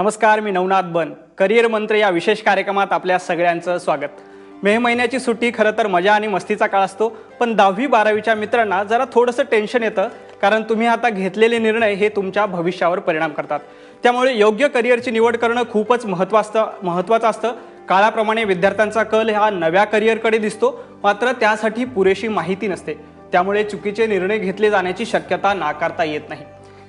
नमस्कार मी नवनाथ बन. करिअर मंत्र या विशेष कार्यक्रमात आपल्या सगळ्यांचं स्वागत. मे महिन्याची सुट्टी खरं तर मजा आणि मस्तीचा काळ असतो पण दहावी बारावीच्या मित्रांना जरा थोडंसं टेन्शन येतं कारण तुम्ही आता घेतलेले निर्णय हे तुमच्या भविष्यावर परिणाम करतात. त्यामुळे योग्य करिअरची निवड करणं खूपच महत्त्वाचं महत्त्वाचं असतं. काळाप्रमाणे विद्यार्थ्यांचा कल हा नव्या करिअरकडे दिसतो मात्र त्यासाठी पुरेशी माहिती नसते. त्यामुळे चुकीचे निर्णय घेतले जाण्याची शक्यता नाकारता येत नाही.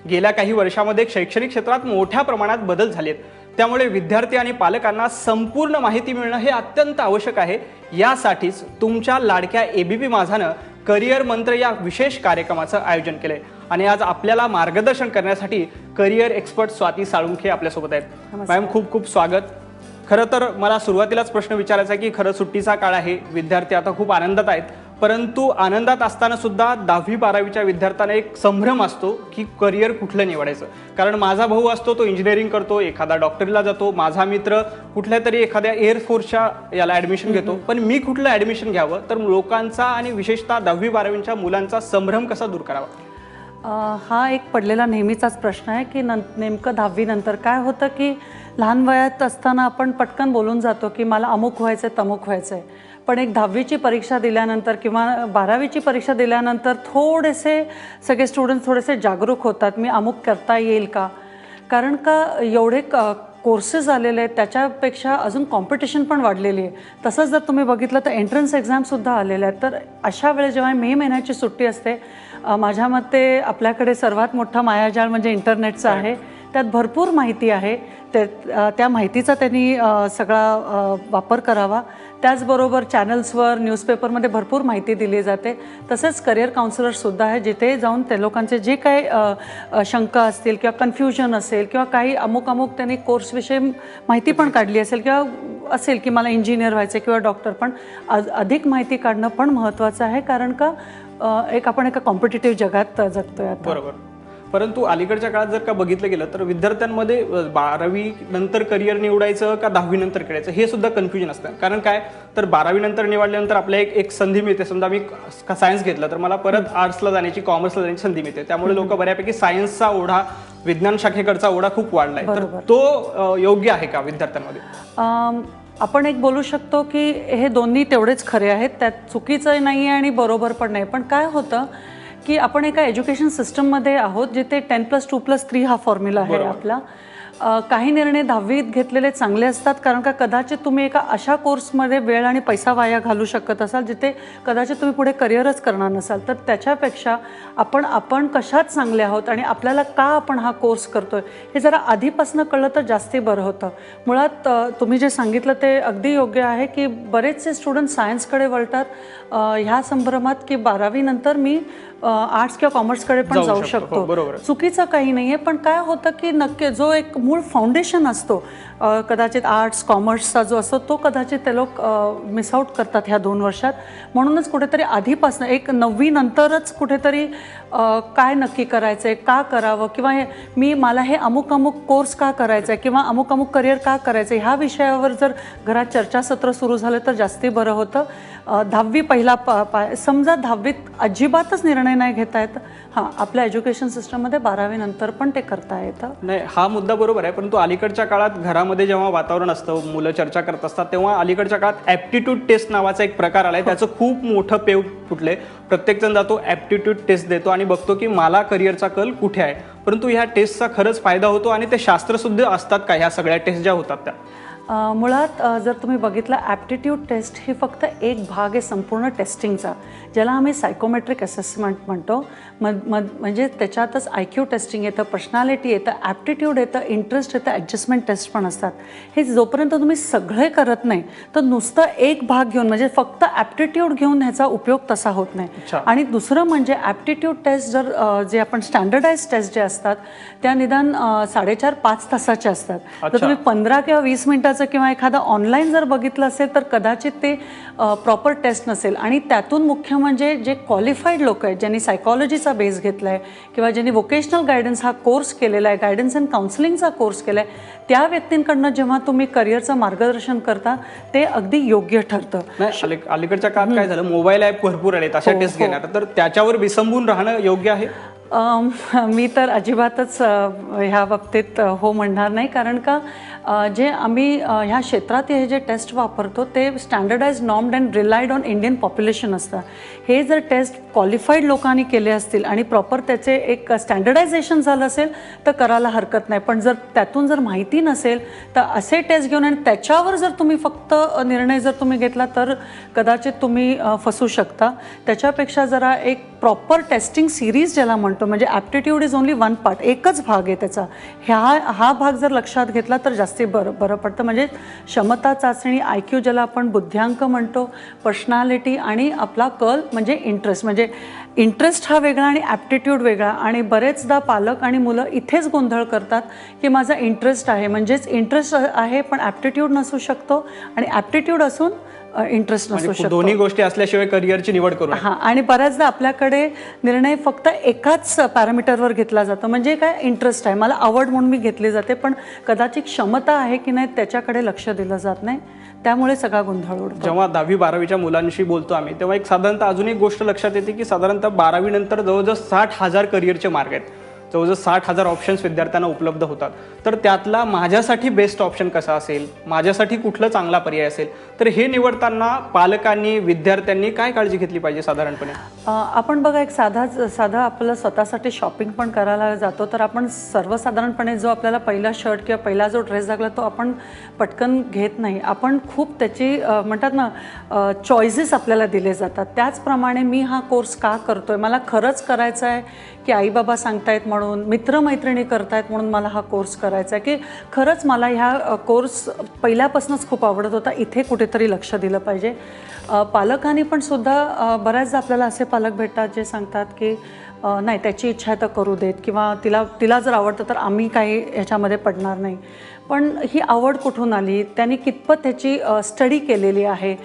गेल्या काही वर्षामध्ये शैक्षणिक क्षेत्रात मोठ्या प्रमाणात बदल झालेत. त्यामुळे विद्यार्थी आणि पालकांना संपूर्ण माहिती मिळणं हे अत्यंत आवश्यक आहे. यासाठीच तुमच्या लाडक्या एबीपी माझानं करिअर मंत्र या विशेष कार्यक्रमाचं आयोजन केलंय. आणि आज आपल्याला मार्गदर्शन करण्यासाठी करिअर एक्सपर्ट स्वाती साळुंखे आपल्यासोबत आहेत. मॅम खूप खूप स्वागत. खरं तर मला सुरुवातीलाच प्रश्न विचारायचा आहे की खरं सुट्टीचा काळ आहे विद्यार्थी आता खूप आनंदात आहेत. परंतु आनंदात असताना सुद्धा दहावी बारावीच्या विद्यार्थ्यांना एक संभ्रम असतो की करिअर कुठलं निवडायचं. कारण माझा भाऊ असतो तो इंजिनिअरिंग करतो एखादा डॉक्टरीला जातो. माझा मित्र कुठल्या तरी एखाद्या एअरफोर्सच्या याला ऍडमिशन घेतो. पण मी कुठलं ऍडमिशन घ्यावं? तर लोकांचा आणि विशेषतः दहावी बारावीच्या मुलांचा संभ्रम कसा दूर करावा? हा एक पडलेला नेहमीचाच प्रश्न आहे की नं नेमकं दहावीनंतर काय होतं की लहान वयात असताना आपण पटकन बोलून जातो की मला अमुक व्हायचं आहे तमुक व्हायचं आहे पण एक दहावीची परीक्षा दिल्यानंतर किंवा बारावीची परीक्षा दिल्यानंतर थोडेसे सगळे स्टुडंट थोडेसे जागरूक होतात मी अमुक करता येईल का? कारण का एवढे क कोर्सेस आलेले आहेत त्याच्यापेक्षा अजून कॉम्पिटिशन पण वाढलेली आहे. तसंच जर तुम्ही बघितलं तर एंट्रन्स एक्झामसुद्धा आलेल्या आहेत. तर अशा वेळेस जेव्हा मे महिन्याची सुट्टी असते माझ्या मते आपल्याकडे सर्वात मोठा मायाजाळ म्हणजे इंटरनेटचं आहे. त्यात भरपूर माहिती आहे. ते त्या माहितीचा त्यांनी सगळा वापर करावा. त्याचबरोबर चॅनल्सवर न्यूजपेपरमध्ये भरपूर माहिती दिली जाते. तसेच करिअर काउन्सिलरसुद्धा आहे जिथे जाऊन ते लोकांचे जे काही शंका असतील किंवा कन्फ्युजन असेल किंवा काही अमुक अमुक त्यांनी कोर्सविषयी माहिती पण काढली असेल किंवा असेल की मला इंजिनियर व्हायचं किंवा डॉक्टर पण अधिक माहिती काढणं पण महत्त्वाचं आहे. कारण का एक आपण एका कॉम्पिटेटिव्ह जगात जगतोय आता. बरोबर. परंतु अलीकडच्या काळात जर का बघितलं गेलं तर विद्यार्थ्यांमध्ये बारावी नंतर करिअर निवडायचं का दहावी नंतर करायचं हे सुद्धा कन्फ्युजन असतं. कारण काय? तर बारावी नंतर निवडल्यानंतर आपल्याला एक एक संधी मिळते. समजा मी सायन्स घेतलं तर मला परत आर्ट्सला जाण्याची कॉमर्सला जाण्याची संधी मिळते. त्यामुळे लोक बऱ्यापैकी सायन्सचा ओढा विज्ञान शाखेकडचा ओढा खूप वाढलाय. तर तो योग्य आहे का विद्यार्थ्यांमध्ये? आपण एक बोलू शकतो की हे दोन्ही तेवढेच खरे आहेत. त्यात चुकीचं नाही आहे आणि बरोबर पण नाही. पण काय होतं की आपण एका एज्युकेशन सिस्टममध्ये आहोत जिथे ten plus two plus three हा फॉर्म्युला आहे आपला. काही निर्णय दहावीत घेतलेले चांगले असतात कारण का कदाचित तुम्ही एका अशा कोर्समध्ये वेळ आणि पैसा वाया घालू शकत असाल जिथे कदाचित तुम्ही पुढे करिअरच करणार नसाल. तर त्याच्यापेक्षा आपण आपण कशात चांगले आहोत आणि आपल्याला का आपण हा कोर्स करतोय हे जरा आधीपासून कळलं तर जास्ती बरं होतं. मुळात तुम्ही जे सांगितलं ते अगदी योग्य आहे की बरेचसे स्टुडंट सायन्सकडे वळतात ह्या संभ्रमात की बारावीनंतर मी आर्ट्स किंवा कॉमर्सकडे पण जाऊ शकतो. हो. चुकीचं काही नाही आहे पण काय होतं की नक्की जो एक मूळ फाउंडेशन असतो कदाचित आर्ट्स कॉमर्सचा जो असतो तो कदाचित ते लोक मिस आऊट करतात ह्या दोन वर्षात म्हणूनच कुठेतरी आधीपासून एक नववी नंतरच कुठेतरी काय नक्की करायचं आहे का करावं किंवा हे मी मला हे अमुक अमुक कोर्स का करायचा आहे किंवा अमुक अमुक करिअर का करायचं आहे ह्या विषयावर जर घरात चर्चासत्र सुरू झालं तर जास्ती बरं होतं दहावी पहिला पा पाय समजा दहावीत अजिबातच निर्णय नाही घेता येत. हां आपल्या एज्युकेशन सिस्टममध्ये बारावीनंतर पण ते करता येतं. नाही हा मुद्दा बरोबर आहे परंतु अलीकडच्या काळात घरामध्ये जेव्हा वातावरण असतं मुलं चर्चा करत असतात तेव्हा अलीकडच्या काळात ॲप्टिट्यूड टेस्ट नावाचा एक प्रकार आलाय. त्याचं खूप मोठं पेव फुटले प्रत्येकजण जातो ॲप्टिट्यूड टेस्ट देतो आणि बघतो की मला करिअरचा कल कुठे आहे. परंतु ह्या टेस्टचा खरंच फायदा होतो आणि ते शास्त्रशुद्ध असतात का? ह्या सगळ्या टेस्ट ज्या होतात त्या. मुळात जर तुम्ही बघितलं ॲप्टिट्यूड टेस्ट ही फक्त एक भाग आहे संपूर्ण टेस्टिंगचा ज्याला आम्ही सायकोमेट्रिक असेसमेंट म्हणतो मग मग म्हणजे त्याच्यातच आय क्यू टेस्टिंग येतं पर्सनॅलिटी येतं ॲप्टिट्यूड येतं इंटरेस्ट येतं ॲडजस्टमेंट टेस्ट पण असतात हे जोपर्यंत तुम्ही सगळे करत नाही तर नुसतं एक भाग घेऊन म्हणजे फक्त ॲप्टिट्यूड घेऊन ह्याचा उपयोग तसा होत नाही. आणि दुसरं म्हणजे ॲप्टिट्यूड टेस्ट जर जे आपण स्टँडर्डाइज टेस्ट जे असतात त्या निदान साडेचार पाच तासाचे असतात अच्छा. तुम्ही पंधरा किंवा वीस मिनिटाचं किंवा एखादं ऑनलाईन जर बघितलं असेल तर कदाचित ते प्रॉपर टेस्ट नसेल आणि त्यातून मुख्य म्हणजे जे क्वालिफाईड लोक आहेत ज्यांनी सायकॉलॉजीचा बेस घेतला आहे किंवा ज्यांनी वोकेशनल गायडन्स हा कोर्स केलेला आहे गायडन्स अँड काउन्सिलिंगचा कोर्स केला आहे त्या व्यक्तींकडनं जेव्हा तुम्ही करिअरचं मार्गदर्शन करता ते अगदी योग्य ठरतं. अलीकडच्या काळात काय झालं मोबाईल ॲप भरपूर आले अशा टेस्ट घेणार तर त्याच्यावर विसंबून राहणं योग्य आहे? मी तर अजिबातच ह्या बाबतीत हो म्हणणार नाही. कारण का जे आम्ही ह्या क्षेत्रात हे जे टेस्ट वापरतो ते standardise normed and relied on Indian population असतं. हे जर टेस्ट क्वालिफाईड लोकांनी केले असतील आणि प्रॉपर त्याचे एक स्टँडर्डायझेशन झालं असेल तर करायला हरकत नाही. पण जर त्यातून जर माहिती नसेल तर असे टेस्ट घेऊन आणि त्याच्यावर जर तुम्ही फक्त निर्णय जर तुम्ही घेतला तर कदाचित तुम्ही फसू शकता. त्याच्यापेक्षा जरा एक प्रॉपर टेस्टिंग सिरीज ज्याला म्हणतो म्हणजे aptitude is only one part एकच भाग आहे त्याचा. ह्या हा भाग जर लक्षात घेतला तर जास्ती बरं बरं पडतं. म्हणजे क्षमता चाचणी आय क्यू ज्याला आपण बुद्ध्यांक म्हणतो पर्सनॅलिटी आणि आपला कल म्हणजे इंटरेस्ट म्हणजे इंटरेस्ट हा वेगळा आणि ॲप्टिट्यूड वेगळा. आणि बरेचदा पालक आणि मुलं इथेच गोंधळ करतात की माझा इंटरेस्ट आहे. म्हणजेच इंटरेस्ट आहे पण ॲप्टिट्यूड नसू शकतो. आणि ॲप्टिट्यूड असून इंटरेस्ट नसू शकतो. दोन्ही गोष्टी असल्याशिवाय करिअरची निवड करू. हां आणि बऱ्याचदा आपल्याकडे निर्णय फक्त एकाच पॅरामीटरवर घेतला जातो. म्हणजे काय? इंटरेस्ट आहे. मला आवड म्हणून मी घेतली जाते पण कदाचित क्षमता आहे की नाही त्याच्याकडे लक्ष दिलं जात नाही. त्यामुळे सगळा गोंधळ उडतो. जेव्हा दहावी बारावीच्या मुलांशी बोलतो आम्ही तेव्हा एक साधारणतः अजून एक गोष्ट लक्षात येते की साधारणतः बारावी नंतर जवळजवळ साठ हजार करिअरचे मार्ग आहेत. जवळजवळ साठ हजार ऑप्शन्स विद्यार्थ्यांना उपलब्ध होतात. तर त्यातला माझ्यासाठी बेस्ट ऑप्शन कसा असेल? माझ्यासाठी कुठला चांगला पर्याय असेल? तर हे निवडताना पालकांनी विद्यार्थ्यांनी काय काळजी घेतली पाहिजे साधारणपणे? आपण बघा एक साधा साधा आपलं स्वतःसाठी शॉपिंग पण करायला जातो तर आपण सर्वसाधारणपणे जो आपल्याला पहिला शर्ट किंवा पहिला जो ड्रेस लागला तो आपण पटकन घेत नाही. आपण खूप त्याची म्हणतात ना चॉईसेस आपल्याला दिले जातात. त्याचप्रमाणे मी हा कोर्स का करतोय? मला खरंच करायचा आहे की आईबाबा सांगतायत म्हणून मित्रमैत्रिणी करतायत म्हणून मला हा कोर्स करायचा आहे की खरंच मला ह्या कोर्स पहिल्यापासूनच खूप आवडत होता. इथे कुठेतरी लक्ष दिलं पाहिजे. पालकांनी पण सुद्धा बऱ्याचदा आपल्याला असे पालक भेटतात जे सांगतात की नाही त्याची इच्छा तर करू देत किंवा तिला तिला जर आवडतं तर आम्ही काही ह्याच्यामध्ये पडणार नाही. पण ही आवड कुठून आली? त्यांनी कितपत त्याची स्टडी केलेली आहे?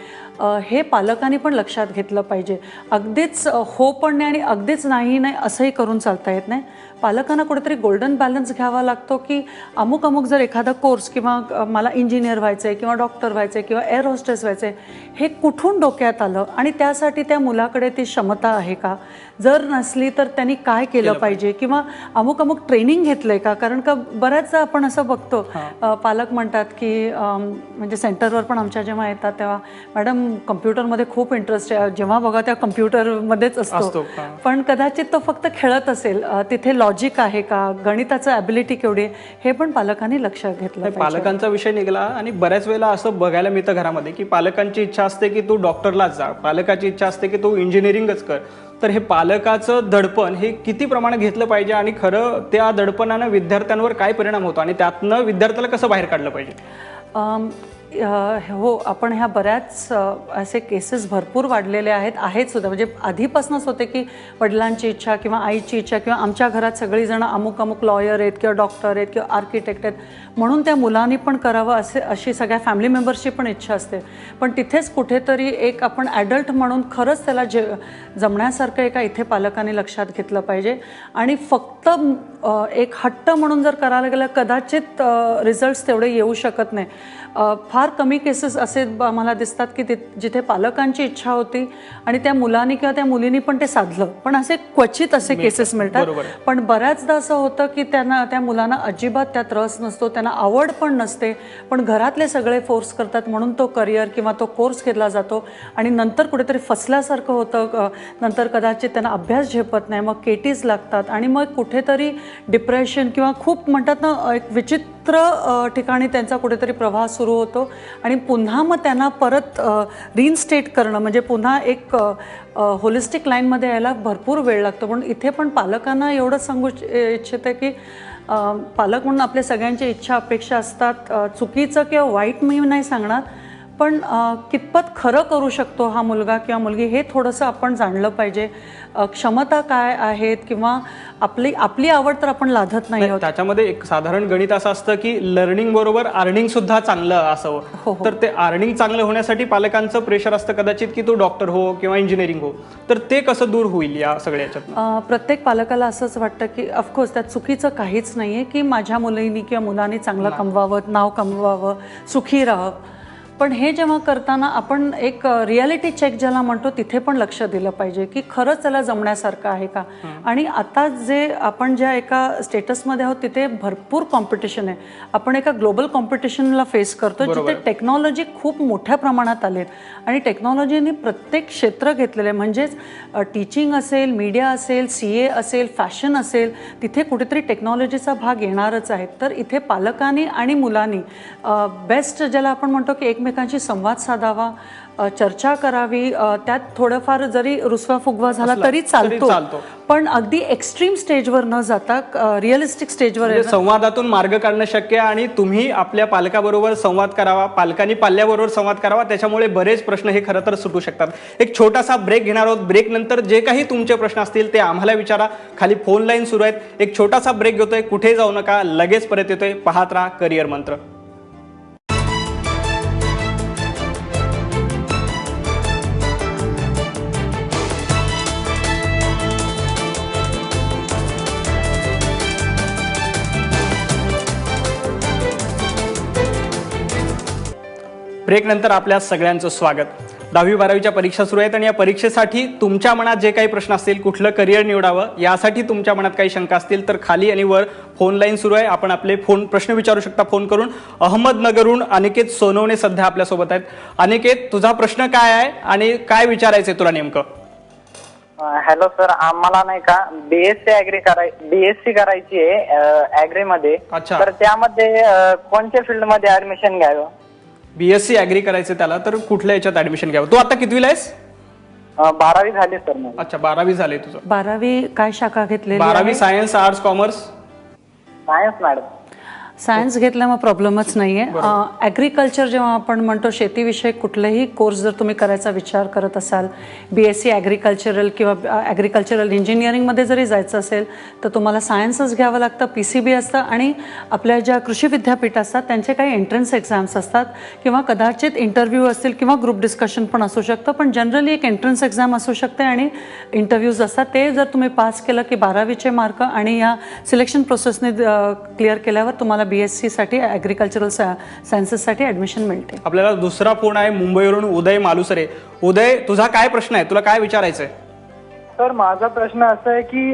हे पालकांनी पण लक्षात घेतलं पाहिजे. अगदीच हो पण नाही आणि अगदीच नाही नाही असंही करून चालता येत नाही. पालकांना कुठेतरी गोल्डन बॅलन्स घ्यावा लागतो की अमुक अमुक जर एखादा कोर्स किंवा मला इंजिनियर व्हायचं आहे किंवा डॉक्टर व्हायचं आहे किंवा एअर होस्टेस व्हायचं आहे हे कुठून डोक्यात आलं आणि त्यासाठी त्या मुलाकडे ती क्षमता आहे का? जर नसली तर त्यांनी काय केलं पाहिजे. किंवा अमुक अमुक ट्रेनिंग घेतलंय का? कारण का बऱ्याचदा आपण असं बघतो पालक म्हणतात की म्हणजे सेंटरवर पण आमच्या जेव्हा येतात तेव्हा मॅडम कम्प्युटरमध्ये खूप इंटरेस्ट आहे. जेव्हा बघा त्या कम्प्युटरमध्येच असतो, असतो. पण कदाचित तो फक्त खेळत असेल तिथे लॉजिक आहे का? गणिताचं ॲबिलिटी केवढी हे पण पालकांनी लक्षात घेतलं पालकांचा विषय निघाला आणि बऱ्याच वेळेला असं बघायला मिळतं घरामध्ये की पालकांची इच्छा असते की तू डॉक्टरलाच जा. पालकाची इच्छा असते की तू इंजिनिअरिंगच कर. तर हे पालकाचं दडपण हे किती प्रमाणात घेतलं पाहिजे आणि खरं त्या दडपणानं विद्यार्थ्यांवर काय परिणाम होतो आणि त्यातनं विद्यार्थ्याला कसं बाहेर काढलं पाहिजे? हो आपण ह्या बऱ्याच असे केसेस भरपूर वाढलेले आहेत आहेत सुद्धा. म्हणजे आधीपासूनच होते की वडिलांची इच्छा किंवा आईची इच्छा किंवा आमच्या घरात सगळीजणं अमुक अमुक लॉयर आहेत किंवा डॉक्टर आहेत किंवा आर्किटेक्ट आहेत. म्हणून त्या मुलांनी पण करावं असे अशी सगळ्या फॅमिली मेंबर्सची पण इच्छा असते. पण तिथेच कुठेतरी एक आपण ॲडल्ट म्हणून खरंच त्याला जे जमण्यासारखं एका इथे पालकांनी लक्षात घेतलं पाहिजे. आणि फक्त एक हट्ट म्हणून जर करायला गेलं कदाचित रिझल्ट्स तेवढे येऊ शकत नाही. फार फार कमी केसेस असे आम्हाला दिसतात की जिथे पालकांची इच्छा होती आणि त्या मुलांनी किंवा त्या मुलींनी पण ते साधलं. पण असे क्वचित असे केसेस मिळतात. पण बऱ्याचदा असं होतं की त्यांना त्या मुलांना अजिबात त्यात रस नसतो त्यांना आवड पण नसते. पण घरातले सगळे फोर्स करतात म्हणून तो करिअर किंवा तो कोर्स केला जातो. आणि नंतर कुठेतरी फसल्यासारखं होतं. नंतर कदाचित त्यांना अभ्यास झेपत नाही. मग केटीज लागतात आणि मग कुठेतरी डिप्रेशन किंवा खूप म्हणतात ना एक विचित्र ठिकाणी त्यांचा कुठेतरी प्रवाह सुरू होतो. आणि पुन्हा मग त्यांना परत रिइन्स्टेट करणं म्हणजे पुन्हा एक होलिस्टिक लाईनमध्ये यायला भरपूर वेळ लागतो. पण इथे पण पालकांना एवढं सांगू इच्छ- इच्छिते की पालक म्हणून आपल्या सगळ्यांच्या इच्छा अपेक्षा असतात. चुकीचं किंवा वाईट मी नाही सांगणार. पण कितपत खरं करू शकतो हा मुलगा किंवा मुलगी हे थोडंसं आपण जाणलं पाहिजे. क्षमता काय आहेत किंवा आपली आपली आवड तर आपण लादत नाही आहोत. त्याच्यामध्ये एक साधारण गणित असं असतं की लर्निंग बरोबर अर्निंग सुद्धा चांगलं हो, असावं. हो. तर ते अर्निंग चांगलं होण्यासाठी पालकांचं प्रेशर असतं कदाचित की तू डॉक्टर हो किंवा इंजिनिअरिंग हो. तर ते कसं दूर होईल या सगळ्या याच्यातनं? अ, प्रत्येक पालकाला असंच वाटतं की ऑफकोर्स त्यात चुकीचं काहीच नाही आहे की माझ्या मुलींनी किंवा मुलांनी चांगलं कमवावं नाव कमवावं सुखी राहावं. पण हे जेव्हा करताना आपण एक रियालिटी चेक ज्याला म्हणतो तिथे पण लक्ष दिलं पाहिजे की खरंच त्याला जमण्यासारखं आहे का? आणि आता जे आपण ज्या एका स्टेटसमध्ये आहोत तिथे भरपूर कॉम्पिटिशन आहे. आपण एका ग्लोबल कॉम्पिटिशनला फेस करतो जिथे टेक्नॉलॉजी खूप मोठ्या प्रमाणात आले आणि टेक्नॉलॉजीने प्रत्येक क्षेत्र घेतलेलं आहे. म्हणजेच टीचिंग असेल मीडिया असेल सी ए असेल फॅशन असेल तिथे कुठेतरी टेक्नॉलॉजीचा भाग येणारच आहे. तर इथे पालकांनी आणि मुलांनी बेस्ट ज्याला आपण म्हणतो की एकमेकांशी संवाद साधावा चर्चा करावी त्यात थोडंफार जरी रुसवा फुगवा झाला तरी चालतो. पण अगदी एक्स्ट्रीम स्टेजवर न जाता रिअलिस्टिक स्टेजवर म्हणजे संवादातून मार्ग काढणं शक्य आहे आणि तुम्ही आपल्या पालकाबरोबर संवाद करावा पालकांनी पाल्याबरोबर संवाद करावा त्याच्यामुळे बरेच प्रश्न हे खरं तर सुटू शकतात. एक छोटासा ब्रेक घेणार आहोत. ब्रेक नंतर जे काही तुमचे प्रश्न असतील ते आम्हाला विचारा. खाली फोन लाईन सुरू आहेत. एक छोटासा ब्रेक घेतोय. कुठे जाऊ नका. लगेच परत येतोय. पाहत राहा. करिअर मंत्र. ब्रेक नंतर आपल्या सगळ्यांचं स्वागत. दहावी बारावीच्या परीक्षा सुरू आहेत आणि या परीक्षेसाठी तुमच्या मनात जे काही प्रश्न असतील कुठलं करिअर निवडावं यासाठी तुमच्या मनात काही शंका असतील तर खाली आणि वर फोन लाईन सुरू आहे. आपण आपले फोन प्रश्न विचारू शकता फोन करून. अहमदनगरहून अनिकेत सोनवणे सध्या आपल्यासोबत आहेत. अनिकेत तुझा प्रश्न काय आहे आणि काय विचारायचंय तुला नेमकं? हॅलो सर आम्हाला नाही का बीएससी अॅग्री कराय बीएससी करायची आहे अॅग्री मध्ये. अच्छा. तर त्यामध्ये कोणत्या फील्डमध्ये ऍडमिशन घ्यावं? बीएससी अॅग्री करायचं त्याला तर कुठल्या याच्यात ऍडमिशन घ्यावं? तू आता कितवीला आहेस? बारावी झाली सर माझी. अच्छा बारावी झाले तुझं. बारावी काय शाखा घेतलेली बारावी? Science arts commerce science madam science घेतल्यामुळे प्रॉब्लेमच नाही आहे ॲग्रिकल्चर जेव्हा आपण म्हणतो शेतीविषयक कुठलेही कोर्स जर तुम्ही करायचा विचार करत असाल बी एस सी ॲग्रिकल्चरल किंवा ॲग्रिकल्चरल इंजिनिअरिंगमध्ये जरी जायचं असेल तर तुम्हाला सायन्सच घ्यावं लागतं पी सी बी असतं आणि आपल्या ज्या कृषी विद्यापीठ असतात त्यांचे काही एंट्रन्स एक्झाम्स असतात किंवा कदाचित इंटरव्ह्यू असतील किंवा ग्रुप डिस्कशन पण असू शकतं पण जनरली एक एंट्रन्स एक्झाम असू शकते आणि इंटरव्ह्यूज असतात. ते जर तुम्ही पास केलं की बारावीचे मार्क आणि या सिलेक्शन प्रोसेसने क्लिअर केल्यावर तुम्हाला बी एस सीसाठी ॲग्रिकल्चरल सायन्सेससाठी ॲडमिशन मिळते. आपल्याला दुसरा फोन आहे मुंबईवरून उदय मालुसरे. उदय तुझा काय प्रश्न आहे? तुला काय विचारायचंय? सर माझा प्रश्न असा आहे की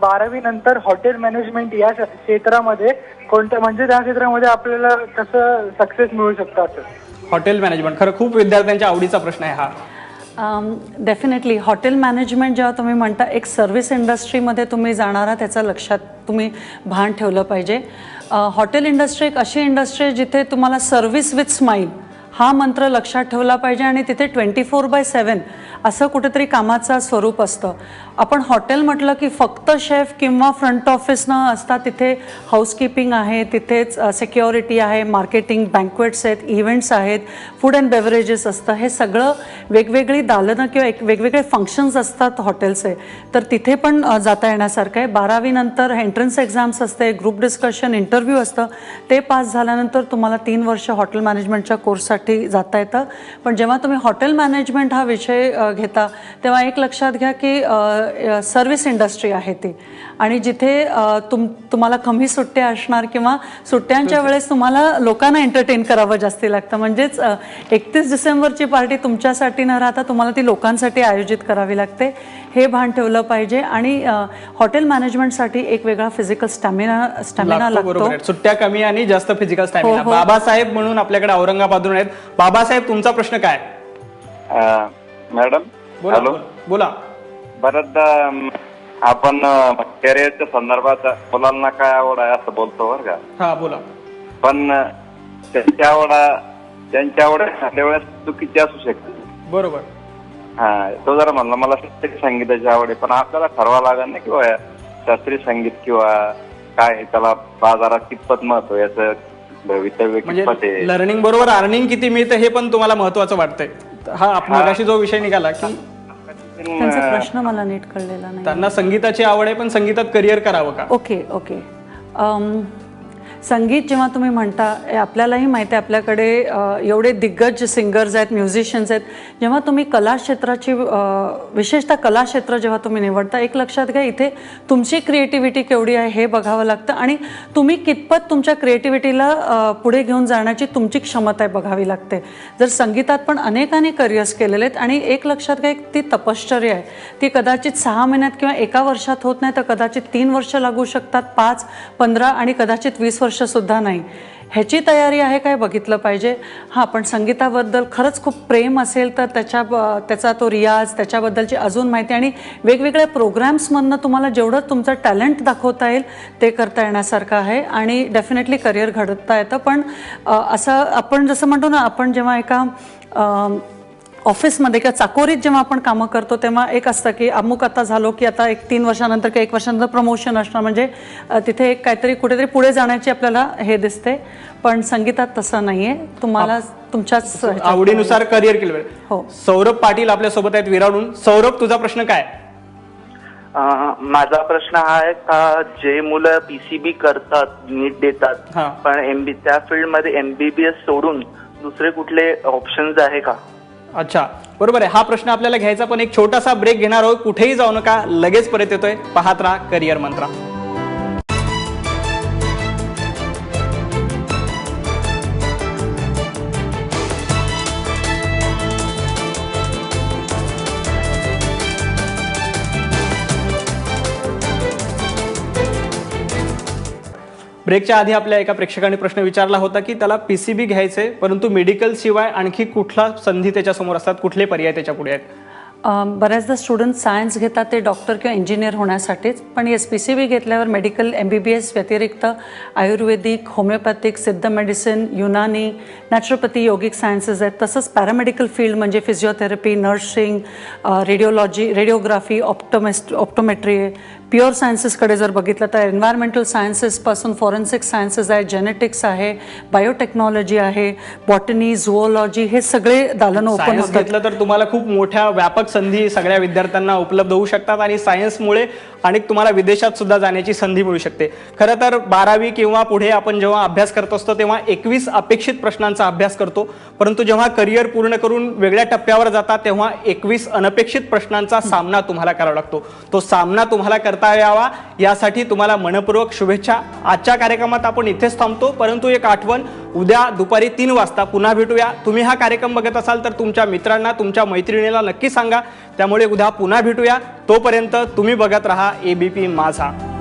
बारावी नंतर हॉटेल मॅनेजमेंट या क्षेत्रामध्ये कोणत्या म्हणजे त्या क्षेत्रामध्ये आपल्याला कसं सक्सेस मिळू शकतं असं हॉटेल मॅनेजमेंट खरं खूप विद्यार्थ्यांच्या आवडीचा प्रश्न आहे हा. डेफिनेटली हॉटेल मॅनेजमेंट जेव्हा तुम्ही म्हणता एक सर्व्हिस इंडस्ट्रीमध्ये तुम्ही जाणारा त्याचा लक्षात तुम्ही भान ठेवलं पाहिजे. Uh, हॉटेल इंडस्ट्री एक अशी इंडस्ट्री आहे जिथे तुम्हाला सर्व्हिस विथ स्माईल हा मंत्र लक्षात ठेवला पाहिजे आणि तिथे ट्वेंटी फोर बाय सेवन असं कुठेतरी कामाचं स्वरूप असतं. आपण हॉटेल म्हटलं की फक्त शेफ किंवा फ्रंट ऑफिस न असता तिथे हाऊसकीपिंग आहे तिथेच सिक्युरिटी आहे मार्केटिंग बँकवेट्स आहेत इव्हेंट्स आहेत फूड अँड बेवरेजेस असतं. हे सगळं वेगवेगळी दालनं किंवा एक वेगवेगळे फंक्शन्स असतात हॉटेलचे तर तिथे पण जाता येण्यासारखं आहे. बारावीनंतर एंट्रन्स एक्झाम्स असते ग्रुप डिस्कशन इंटरव्ह्यू असतं. ते पास झाल्यानंतर तुम्हाला तीन वर्ष हॉटेल मॅनेजमेंटच्या कोर्ससाठी जाता येतं. पण जेव्हा तुम्ही हॉटेल मॅनेजमेंट हा विषय घेता तेव्हा एक लक्षात घ्या की सर्व्हिस इंडस्ट्री आहे ती. आणि जिथे तुम तुम्हाला कमी सुट्ट्या असणार किंवा सुट्ट्यांच्या वेळेस तुम्हाला लोकांना एंटरटेन करावं जास्ती लागतं. म्हणजेच एकतीस डिसेंबरची पार्टी तुमच्यासाठी न राहता तुम्हाला ती लोकांसाठी आयोजित करावी लागते. हे भान ठेवलं पाहिजे आणि हॉटेल मॅनेजमेंटसाठी एक वेगळा फिजिकल स्टॅमिना स्टॅमिना लागतो सुट्ट्या कमी आणि जास्त फिजिकल स्टॅमिना हो, हो. बाबासाहेब म्हणून आपल्याकडे औरंगाबादून आहेत. बाबासाहेब तुमचा प्रश्न काय? मॅडम बोला. हॅलो. बोला. बऱ्याचदा आपण कॅरिअरच्या संदर्भात मुलांना काय आवड आहे असं बोलतो बरं का? हा बोला. पण अ, त्यांच्या आवडा त्यांच्या आवड एखाद्या वेळेस चुकीची असू शकते. बरोबर. हा तो जरा म्हणला मला शास्त्रीय संगीताची आवड आहे पण आपल्याला ठरवावं लागेल ना किंवा शास्त्रीय संगीत किंवा काय आहे, त्याला बाजारात कितपत महत्त्व याचं भवितव्य कितपत म्हणजे आहे? लर्निंग बरोबर अर्निंग किती मिळतं हे पण तुम्हाला महत्वाचं वाटतंय. हा आपण मगाशी जो विषय निघाला की त्यांचा प्रश्न मला नीट कळलेला नाही. त्यांना संगीताची आवड आहे पण संगीतात करिअर करावं का? Okay okay. अम, संगीत जेव्हा तुम्ही म्हणता आपल्यालाही माहिती आहे आपल्याकडे एवढे दिग्गज सिंगर्स आहेत म्युझिशियन्स आहेत. जेव्हा तुम्ही कला क्षेत्राची विशेषतः कलाक्षेत्र जेव्हा तुम्ही निवडता एक लक्षात घ्या इथे तुमची क्रिएटिव्हिटी केवढी आहे हे बघावं लागतं आणि तुम्ही कितपत तुमच्या क्रिएटिव्हिटीला पुढे घेऊन जाण्याची तुमची क्षमता आहे बघावी लागते. जर संगीतात पण अनेकांनी करिअर्स केलेले आहेत आणि एक लक्षात घ्या ती तपश्चर्या आहे. ती कदाचित सहा महिन्यात किंवा एका वर्षात होत नाही तर कदाचित तीन वर्ष लागू शकतात पाच पंधरा आणि कदाचित वीस वर्ष वर्षसुद्धा नाही. ह्याची तयारी आहे काय बघितलं पाहिजे? हां पण संगीताबद्दल खरंच खूप प्रेम असेल तर त्याच्या त्याचा तो रियाज त्याच्याबद्दलची अजून माहिती आणि वेगवेगळ्या प्रोग्राम्समधनं तुम्हाला जेवढं तुमचं टॅलेंट दाखवता येईल ते करता येण्यासारखं आहे आणि डेफिनेटली करिअर घडता येतं. पण असं आपण जसं म्हणतो ना आपण जेव्हा एका ऑफिसमध्ये किंवा चाकोरीत जेव्हा आपण कामं करतो तेव्हा एक असतं की अमुक आता झालो की आता एक तीन वर्षानंतर किंवा एक वर्षानंतर प्रमोशन असणं म्हणजे तिथे एक काहीतरी कुठेतरी पुढे जाण्याची आपल्याला हे दिसते. पण संगीतात तसं नाही आहे तुम्हाला तुमच्याच आवडीनुसार करिअर केलं पाहिजे. हो. सौरभ पाटील आपल्यासोबत आहेत विराडून. सौरभ तुझा प्रश्न काय? माझा प्रश्न हा आहे का जे मुलं पीसीबी करतात नीट देतात. पण एमबी त्या फील्डमध्ये एमबीबीएस सोडून दुसरे कुठले ऑप्शन्स आहे का? अच्छा बरोबर आहे. हा प्रश्न आपल्याला घ्यायचा पण एक छोटासा ब्रेक घेणार आहोत. कुठेही जाऊ नका लगेच परत येतोय. पाहत राहा करिअर मंत्रा. ब्रेकच्या आधी आपल्या एका प्रेक्षकाने प्रश्न विचारला होता की त्याला पीसीबी घ्यायचंय परंतु मेडिकल शिवाय आणखी कुठला संधी त्याच्यासमोर असतात? कुठले पर्याय त्याच्या पुढे आहेत? बऱ्याचदा स्टुडंट सायन्स घेतात ते डॉक्टर किंवा इंजिनियर होण्यासाठीच. पण एस पी सी बी घेतल्यावर medical M B B S व्यतिरिक्त Ayurvedic homeopathic Siddha medicine Unani naturopathy योगिक सायन्सेस आहेत. तसंच पॅरामेडिकल फील्ड म्हणजे physiotherapy nursing radiology radiography optometrist optometry pure सायन्सेसकडे जर बघितलं तर एन्व्हायरमेंटल सायन्सेसपासून फॉरेन्सिक सायन्सेस आहे जेनेटिक्स आहे बायोटेक्नॉलॉजी आहे बॉटनी झुओलॉजी हे सगळे दालनं ओपन घेतलं तर तुम्हाला खूप मोठ्या व्यापक संधी सगळ्या विद्यार्थ्यांना उपलब्ध होऊ शकतात आणि सायन्समुळे आणि तुम्हाला विदेशात सुद्धा जाण्याची संधी मिळू शकते. खरं तर बारावी किंवा पुढे आपण जेव्हा अभ्यास करत असतो तेव्हा एकवीस अपेक्षित प्रश्नांचा अभ्यास करतो. परंतु जेव्हा करिअर पूर्ण करून वेगळ्या टप्प्यावर जातात तेव्हा एकवीस अनपेक्षित प्रश्नांचा सामना तुम्हाला करावा लागतो. तो सामना तुम्हाला करता यावा यासाठी तुम्हाला मनपूर्वक शुभेच्छा. आजच्या कार्यक्रमात आपण इथेच थांबतो परंतु एक आठवण उद्या दुपारी तीन वाजता पुन्हा भेटूया. तुम्ही हा कार्यक्रम बघत असाल तर तुमच्या मित्रांना तुमच्या मैत्रिणीला नक्की सांगा. त्यामुळे उद्या पुन्हा भेटूया. तोपर्यंत तुम्ही बघत राहा एबीपी माझा.